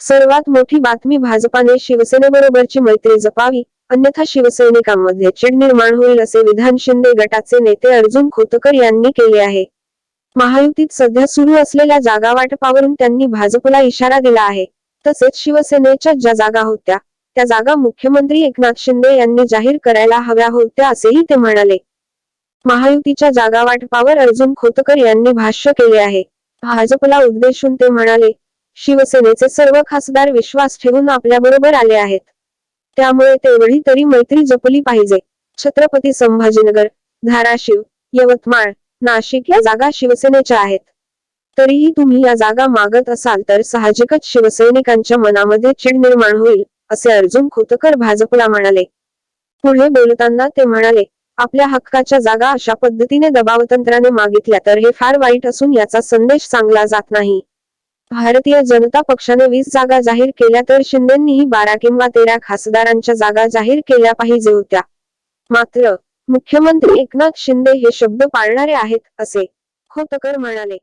सर्वात मोठी बातमी भाजपाने शिवसेनेबरोबरची मैत्री जपावी अन्यथा शिवसैनिकांमध्ये चिड निर्माण होईल असे विधान शिंदे गटाचे नेते अर्जुन खोतकर यांनी केले आहे. महायुतीत सध्या सुरू असलेल्या जागा वाटपावरून त्यांनी भाजपला इशारा दिला आहे. तसेच शिवसेनेच्या ज्या जागा होत्या त्या जागा मुख्यमंत्री एकनाथ शिंदे यांनी जाहीर करायला हव्या होत्या असेही ते म्हणाले. महायुतीच्या जागा वाटपावर अर्जुन खोतकर यांनी भाष्य केले आहे. भाजपला उद्देशून ते म्हणाले शिवसेनेचे सर्व खासदार विश्वास ठेवून आपल्याबरोबर आले आहेत. त्यामुळे तेवढी तरी मैत्री जपली पाहिजे. छत्रपती संभाजीनगर धाराशिव यवतमाळ नाशिक या जागा शिवसेनेच्या आहेत. तरीही तुम्ही या जागा मागत असाल तर साहजिकच शिवसैनिकांच्या मनामध्ये चिड निर्माण होईल असे अर्जुन खोतकर भाजपला म्हणाले. पुढे बोलताना ते म्हणाले आपल्या हक्काच्या जागा अशा पद्धतीने दबावतंत्राने मागितल्या तर हे फार वाईट असून याचा संदेश चांगला जात नाही. भारतीय जनता पक्षाने वीस जागा जाहीर केल्या तर शिंदेंनीही बारा किंवा तेरा खासदारांच्या जागा जाहीर केल्या पाहिजे होत्या. मात्र मुख्यमंत्री एकनाथ शिंदे हे शब्द पाळणारे आहेत असे खोतकर म्हणाले.